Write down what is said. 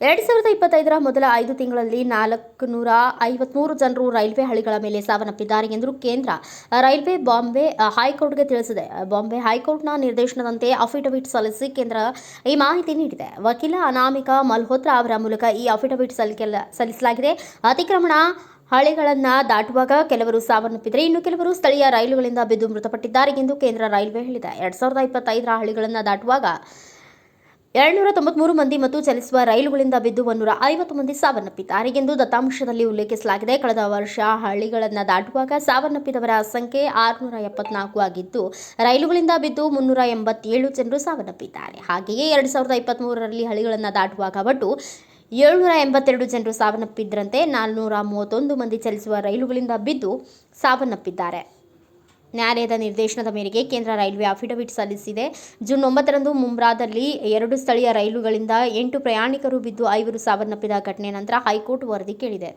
ಇಪ್ಪತ್ತೈದರ ಮೊದಲ ಐದು ತಿಂಗಳಲ್ಲಿ ನಾಲ್ಕುನೂರ ಐವತ್ಮೂರು ಜನರು ರೈಲ್ವೆ ಹಳಿಗಳ ಮೇಲೆ ಸಾವನ್ನಪ್ಪಿದ್ದಾರೆ ಎಂದು ಕೇಂದ್ರ ರೈಲ್ವೆ ಬಾಂಬೆ ಹೈಕೋರ್ಟ್ಗೆ ತಿಳಿಸಿದೆ. ಬಾಂಬೆ ಹೈಕೋರ್ಟ್ನ ನಿರ್ದೇಶನದಂತೆ ಅಫಿಡವಿಟ್ ಸಲ್ಲಿಸಿ ಕೇಂದ್ರ ಈ ಮಾಹಿತಿ ನೀಡಿದೆ. ವಕೀಲ ಅನಾಮಿಕಾ ಮಲ್ಹೋತ್ರಾ ಅವರ ಮೂಲಕ ಈ ಅಫಿಡವಿಟ್ ಸಲ್ಲಿಸಲಾಗಿದೆ. ಅತಿಕ್ರಮಣ ಹಳಿಗಳನ್ನು ದಾಟುವಾಗ ಕೆಲವರು ಸಾವನ್ನಪ್ಪಿದರೆ ಇನ್ನು ಕೆಲವರು ಸ್ಥಳೀಯ ರೈಲುಗಳಿಂದ ಬಿದ್ದು ಮೃತಪಟ್ಟಿದ್ದಾರೆ ಎಂದು ಕೇಂದ್ರ ರೈಲ್ವೆ ಹೇಳಿದೆ. ಎರಡ್ ಸಾವಿರದ ಇಪ್ಪತ್ತೈದರ ಹಳಿಗಳನ್ನು ದಾಟುವಾಗ ಎರಡ್ನೂರ ತೊಂಬತ್ಮೂರು ಮಂದಿ ಮತ್ತು ಚಲಿಸುವ ರೈಲುಗಳಿಂದ ಬಿದ್ದು ಒಂದೂರ ಐವತ್ತು ಮಂದಿ ಸಾವನ್ನಪ್ಪಿದ್ದಾರೆ ಎಂದು ದತ್ತಾಂಶದಲ್ಲಿ ಉಲ್ಲೇಖಿಸಲಾಗಿದೆ. ಕಳೆದ ವರ್ಷ ಹಳ್ಳಿಗಳನ್ನು ದಾಟುವಾಗ ಸಾವನ್ನಪ್ಪಿದವರ ಸಂಖ್ಯೆ ಆರುನೂರ ಎಪ್ಪತ್ನಾಲ್ಕು ಆಗಿದ್ದು, ರೈಲುಗಳಿಂದ ಬಿದ್ದು ಮುನ್ನೂರ ಎಂಬತ್ತೇಳು ಜನರು ಸಾವನ್ನಪ್ಪಿದ್ದಾರೆ. ಹಾಗೆಯೇ ಎರಡು ಸಾವಿರದ ಇಪ್ಪತ್ತ್ಮೂರರಲ್ಲಿ ಹಳ್ಳಿಗಳನ್ನು ದಾಟುವಾಗ ಒಟ್ಟು ಏಳ್ನೂರ ಎಂಬತ್ತೆರಡು ಜನರು ಸಾವನ್ನಪ್ಪಿದ್ದರಂತೆ ನಾಲ್ನೂರ ಮೂವತ್ತೊಂದು ಮಂದಿ ಚಲಿಸುವ ರೈಲುಗಳಿಂದ ಬಿದ್ದು ಸಾವನ್ನಪ್ಪಿದ್ದಾರೆ. ನ್ಯಾಯಾಲಯದ ನಿರ್ದೇಶನದ ಮೇರೆಗೆ ಕೇಂದ್ರ ರೈಲ್ವೆ ಅಫಿಡವಿಟ್ ಸಲ್ಲಿಸಿದೆ. ಜೂನ್ ಒಂಬತ್ತರಂದು ಮುಂಬ್ರಾದಲ್ಲಿ ಎರಡು ಸ್ಥಳೀಯ ರೈಲುಗಳಿಂದ ಎಂಟು ಪ್ರಯಾಣಿಕರು ಬಿದ್ದು ಐವರು ಸಾವನ್ನಪ್ಪಿದ ಘಟನೆ ನಂತರ ಹೈಕೋರ್ಟ್ ವರದಿ ಕೇಳಿದೆ.